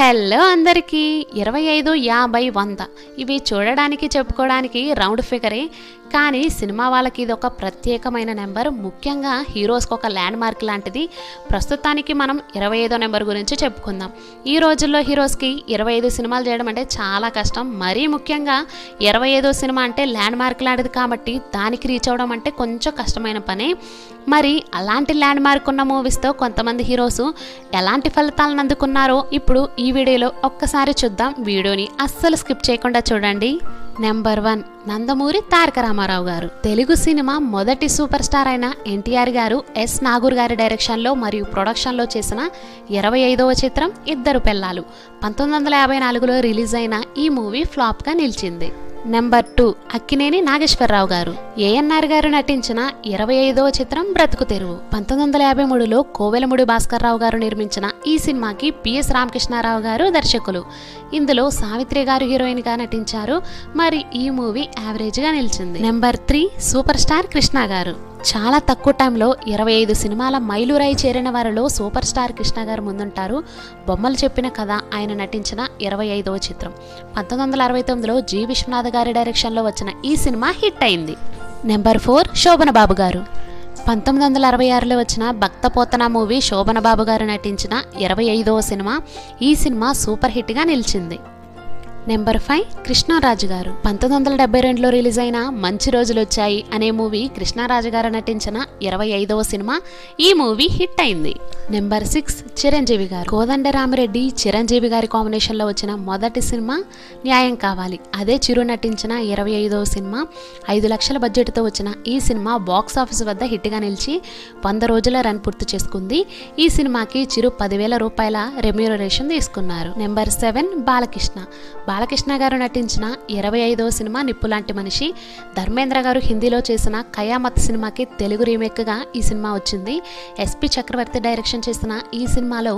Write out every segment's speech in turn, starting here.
Hello అందరికీ ఇరవై ఐదు యాభై వంద. ఇవి చూడడానికి చెప్పుకోవడానికి రౌండ్ ఫిగరే. కానీ సినిమా వాళ్ళకి ఇది ఒక ప్రత్యేకమైన నెంబర్. ముఖ్యంగా హీరోస్కి ఒక ల్యాండ్ మార్క్ లాంటిది. ప్రస్తుతానికి మనం ఇరవై ఐదో నెంబర్ గురించి చెప్పుకుందాం. ఈ రోజుల్లో హీరోస్కి ఇరవై ఐదు సినిమాలు చేయడం అంటే చాలా కష్టం. మరీ ముఖ్యంగా ఇరవై ఐదో సినిమా అంటే ల్యాండ్ మార్క్ లాంటిది కాబట్టి దానికి రీచ్ అవ్వడం అంటే కొంచెం కష్టమైన పనే. మరి అలాంటి ల్యాండ్ మార్క్ ఉన్న మూవీస్తో కొంతమంది హీరోస్ ఎలాంటి ఫలితాలను అందుకున్నారో ఇప్పుడు ఈ వీడియోలో ఒక్కసారి చూద్దాం. వీడియోని అస్సలు స్కిప్ చేయకుండా చూడండి. Number one Nandamuri Taraka Rama Rao garu. Telugu cinema మొదటి సూపర్ స్టార్ అయిన ఎన్టీఆర్ గారు ఎస్ నాగూర్ గారి డైరెక్షన్లో మరియు ప్రొడక్షన్లో చేసిన ఇరవై ఐదవ చిత్రం ఇద్దరు పిల్లలు పంతొమ్మిది వందల యాభై నాలుగులో రిలీజ్ అయిన ఈ మూవీ ఫ్లాప్గా నిలిచింది. నెంబర్ టూ అక్కినేని నాగేశ్వరరావు గారు. ఏఎన్ఆర్ గారు నటించిన ఇరవై ఐదవ చిత్రం బ్రతుకు తెరువు. పంతొమ్మిది వందల యాభై మూడులో కోవెలముడి భాస్కర్ రావు గారు నిర్మించిన ఈ సినిమాకి పిఎస్ రామకృష్ణారావు గారు దర్శకులు. ఇందులో సావిత్రి గారు హీరోయిన్గా నటించారు. మరి ఈ మూవీ యావరేజ్గా నిలిచింది. Number three super star Krishna garu. చాలా తక్కువ టైంలో ఇరవై ఐదు సినిమాల మైలురాయి చేరిన వారిలో సూపర్ స్టార్ కృష్ణ గారు ముందుంటారు. బొమ్మలు చెప్పిన కథ ఆయన నటించిన ఇరవై ఐదవ చిత్రం. పంతొమ్మిది వందల అరవై తొమ్మిదిలో జి విశ్వనాథ్ గారి డైరెక్షన్లో వచ్చిన ఈ సినిమా హిట్ అయింది. Number four Sobhan Babu garu. పంతొమ్మిది వందల అరవై ఆరులో వచ్చిన భక్త పోతన మూవీ శోభన బాబు గారు నటించిన ఇరవై ఐదవ సినిమా ఈ సినిమా సూపర్ హిట్గా నిలిచింది. నెంబర్ ఫైవ్ కృష్ణరాజు గారు. పంతొమ్మిది వందల డెబ్బై రెండులో రిలీజ్ అయిన మంచి రోజులు వచ్చాయి అనే మూవీ కృష్ణరాజు గారు నటించిన ఇరవై ఐదవ సినిమా ఈ మూవీ హిట్ అయింది. Number six Chiranjeevi garu. Kodandaramireddy Chiranjeevi గారి కాంబినేషన్లో వచ్చిన మొదటి సినిమా న్యాయం కావాలి. అదే చిరు నటించిన ఇరవై ఐదవ సినిమా ఐదు లక్షల బడ్జెట్తో వచ్చిన ఈ సినిమా బాక్స్ ఆఫీస్ వద్ద హిట్గా నిలిచి వంద రోజుల రన్ పూర్తి చేసుకుంది. ఈ సినిమాకి చిరు పదివేల రూపాయల రెమ్యూనరేషన్ తీసుకున్నారు. Number seven Balakrishna. బాలకృష్ణ గారు నటించిన ఇరవై ఐదో సినిమా నిప్పులాంటి మనిషి ధర్మేంద్ర గారు హిందీలో చేసిన కయామత్ సినిమాకి తెలుగు రీమేక్గా ఈ సినిమా వచ్చింది. ఎస్పి చక్రవర్తి డైరెక్షన్ చేసిన ఈ సినిమాలో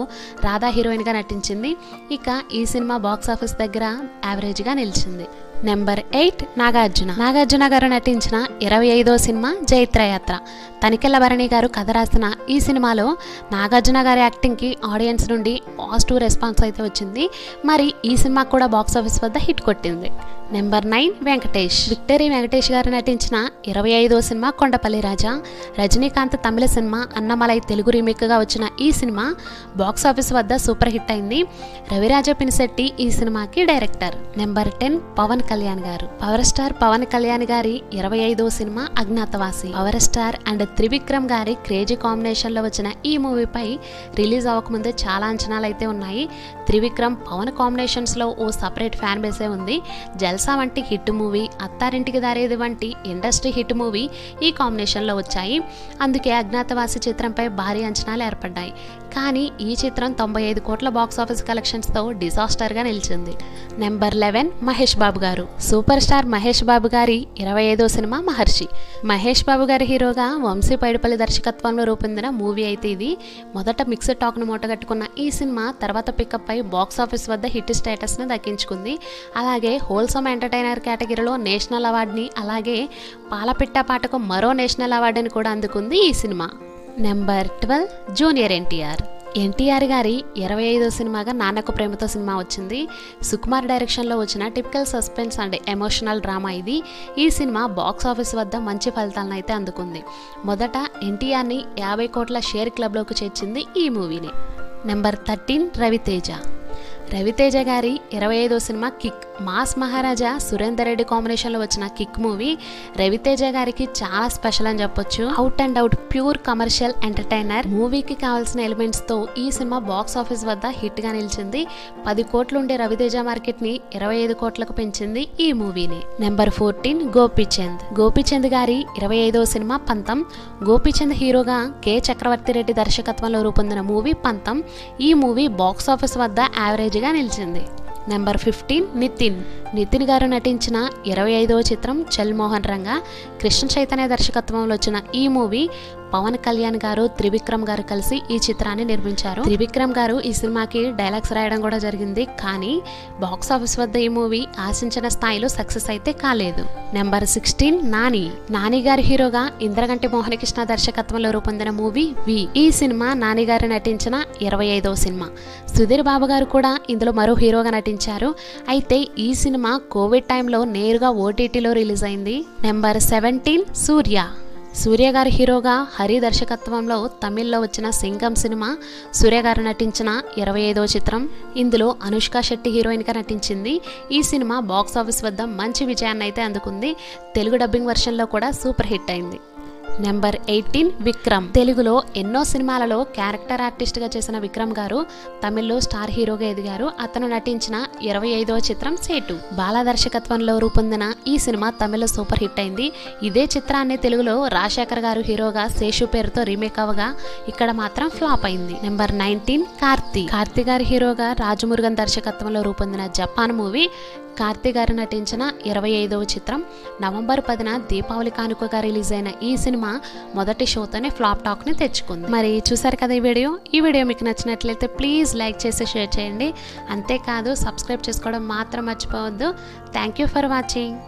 రాధా హీరోయిన్గా నటించింది. ఇక ఈ సినిమా బాక్స్ ఆఫీస్ దగ్గర యావరేజ్గా నిలిచింది. Number eight Nagarjuna. నాగార్జున గారు నటించిన ఇరవై ఐదో సినిమా జైత్రయాత్ర. తనికెళ్ళ భరణి గారు కథ రాసిన ఈ సినిమాలో నాగార్జున గారి యాక్టింగ్కి ఆడియన్స్ నుండి పాజిటివ్ రెస్పాన్స్ అయితే వచ్చింది. మరి ఈ సినిమా కూడా బాక్స్ ఆఫీస్ వద్ద హిట్ కొట్టింది. Number nine Venkatesh. Victory Venkatesh garu నటించిన ఇరవై ఐదో సినిమా కొండపల్లి రాజా. రజనీకాంత్ తమిళ సినిమా అన్నమలై తెలుగు రీమేక్గా వచ్చిన ఈ సినిమా బాక్స్ ఆఫీస్ వద్ద సూపర్ హిట్ అయింది. రవిరాజ పినిశెట్టి ఈ సినిమాకి director. Number ten Pawan Kalyan garu. Power star Pawan Kalyan గారి ఇరవై ఐదో cinema Agnyaathavaasi. Power star and Trivikram గారి క్రేజీ కాంబినేషన్లో వచ్చిన ఈ మూవీపై రిలీజ్ అవ్వకముందే చాలా అంచనాలు అయితే ఉన్నాయి. త్రివిక్రమ్ పవన్ కాంబినేషన్స్లో ఓ సపరేట్ ఫ్యాన్ బేసే ఉంది. జల్సా వంటి హిట్ మూవీ అత్తారింటికి దారేది వంటి ఇండస్ట్రీ హిట్ మూవీ ఈ కాంబినేషన్లో వచ్చాయి. అందుకే అజ్ఞాతవాసి చిత్రంపై భారీ అంచనాలు ఏర్పడ్డాయి. కానీ ఈ చిత్రం తొంభై ఐదు కోట్ల బాక్స్ ఆఫీస్ కలెక్షన్స్తో డిజాస్టర్గా నిలిచింది. నెంబర్ లెవెన్ మహేష్ బాబు గారు. సూపర్ స్టార్ మహేష్ బాబు గారి ఇరవై ఐదో సినిమా మహర్షి. మహేష్ బాబు గారి హీరోగా వంశీ పైడిపల్లి దర్శకత్వంలో రూపొందిన మూవీ అయితే ఇది. మొదట మిక్స్డ్ టాక్ను మూటగట్టుకున్న ఈ సినిమా తర్వాత పికప్ అయి బాక్స్ ఆఫీస్ వద్ద హిట్ స్టేటస్ని దక్కించుకుంది. అలాగే హోల్సమ్ ఎంటర్టైనర్ కేటగిరీలో నేషనల్ అవార్డుని అలాగే పాలపిట్ట పాటకు మరో నేషనల్ అవార్డుని కూడా అందుకుంది ఈ cinema. Number twelve junior NTR NTR గారి ఇరవై ఐదో సినిమాగా నాన్నకు ప్రేమతో సినిమా వచ్చింది. సుకుమార్ డైరెక్షన్లో వచ్చిన typical suspense and emotional drama ఇది. ఈ సినిమా బాక్స్ ఆఫీస్ వద్ద మంచి ఫలితాలను అయితే అందుకుంది. మొదట ఎన్టీఆర్ని యాభై కోట్ల షేర్ క్లబ్లోకి చేర్చింది ఈ మూవీని. Number thirteen Raviteja. రవితేజ గారి ఇరవై ఐదో cinema kick mass Maharaja Surender Reddy కాంబినేషన్లో వచ్చిన కిక్ మూవీ రవితేజ గారికి చాలా స్పెషల్ అని చెప్పొచ్చు. Out and out pure commercial entertainer. మూవీకి కావాల్సిన ఎలిమెంట్స్తో ఈ సినిమా బాక్స్ ఆఫీస్ వద్ద హిట్గా నిలిచింది. పది కోట్లుండే రవితేజ మార్కెట్ని ఇరవై ఐదు కోట్లకు పెంచింది ఈ మూవీని. Number fourteen Gopichand. గోపీచంద్ గారి ఇరవై ఐదవ సినిమా పంతం. గోపీచంద్ హీరోగా కె. చక్రవర్తి రెడ్డి దర్శకత్వంలో రూపొందిన మూవీ పంతం. ఈ మూవీ బాక్స్ ఆఫీస్ వద్ద యావరేజ్గా నిలిచింది. Number fifteen Nitin. నితిన్ గారు నటించిన ఇరవై ఐదవ చిత్రం చల్ మోహన్ రంగా కృష్ణ చైతన్య దర్శకత్వంలో వచ్చిన ఈ మూవీ పవన్ కళ్యాణ్ గారు త్రివిక్రమ్ గారు కలిసి ఈ చిత్రాన్ని నిర్మించారు. త్రివిక్రమ్ గారు ఈ సినిమాకి డైలాగ్స్ రాయడం కూడా జరిగింది. కానీ బాక్స్ ఆఫీస్ వద్ద ఈ మూవీ ఆశించిన స్థాయిలో సక్సెస్ అయితే కాలేదు. Number sixteen Nani. నాని గారి హీరోగా ఇంద్రగంటి మోహనకృష్ణ దర్శకత్వంలో రూపొందిన మూవీ వి. ఈ సినిమా నాని గారు నటించిన ఇరవై ఐదవ సినిమా. సుధీర్ బాబు గారు కూడా ఇందులో మరో హీరోగా నటించారు. అయితే ఈ సినిమా కోవిడ్ టైంలో నేరుగా ఓటీటీలో రిలీజ్ అయింది. నెంబర్ సెవెంటీన్ సూర్య. సూర్య గారి హీరోగా హరి దర్శకత్వంలో తమిళ్ళో వచ్చిన సింగం సినిమా సూర్య గారు నటించిన ఇరవై ఐదవ చిత్రం. ఇందులో అనుష్క శెట్టి హీరోయిన్గా నటించింది. ఈ సినిమా బాక్స్ ఆఫీస్ వద్ద మంచి విజయాన్ని అయితే అందుకుంది. తెలుగు డబ్బింగ్ వెర్షన్లో కూడా సూపర్ హిట్ అయింది. Number eighteen Vikram. తెలుగులో ఎన్నో సినిమాలలో క్యారెక్టర్ ఆర్టిస్ట్గా చేసిన విక్రమ్ గారు తమిళ్ళో స్టార్ హీరోగా ఎదిగారు. అతను నటించిన ఇరవై ఐదవ చిత్రం సేటు. బాల దర్శకత్వంలో రూపొందిన ఈ సినిమా తమిళ్ళో సూపర్ హిట్ అయింది. ఇదే చిత్రాన్ని తెలుగులో రాజశేఖర్ గారు హీరోగా శేషు పేరుతో రీమేక్ అవగా ఇక్కడ మాత్రం ఫ్లాప్ అయింది. Number nineteen Karthi. కార్తీ గారి హీరోగా రాజమురుగన్ దర్శకత్వంలో రూపొందిన జపాన్ మూవీ కార్తీ గారు నటించిన ఇరవై ఐదవ చిత్రం నవంబర్ పదిన దీపావళి కానుకగా రిలీజ్ అయిన ఈ సినిమా మొదటి షోతోనే ఫ్లాప్ టాక్ని తెచ్చుకుంది. మరి చూసారు కదా ఈ వీడియో? ఈ వీడియో మీకు నచ్చినట్లయితే ప్లీజ్ లైక్ చేసి షేర్ చేయండి. అంతేకాదు సబ్స్క్రైబ్ చేసుకోవడం మాత్రం మర్చిపోవద్దు. Thank you for watching.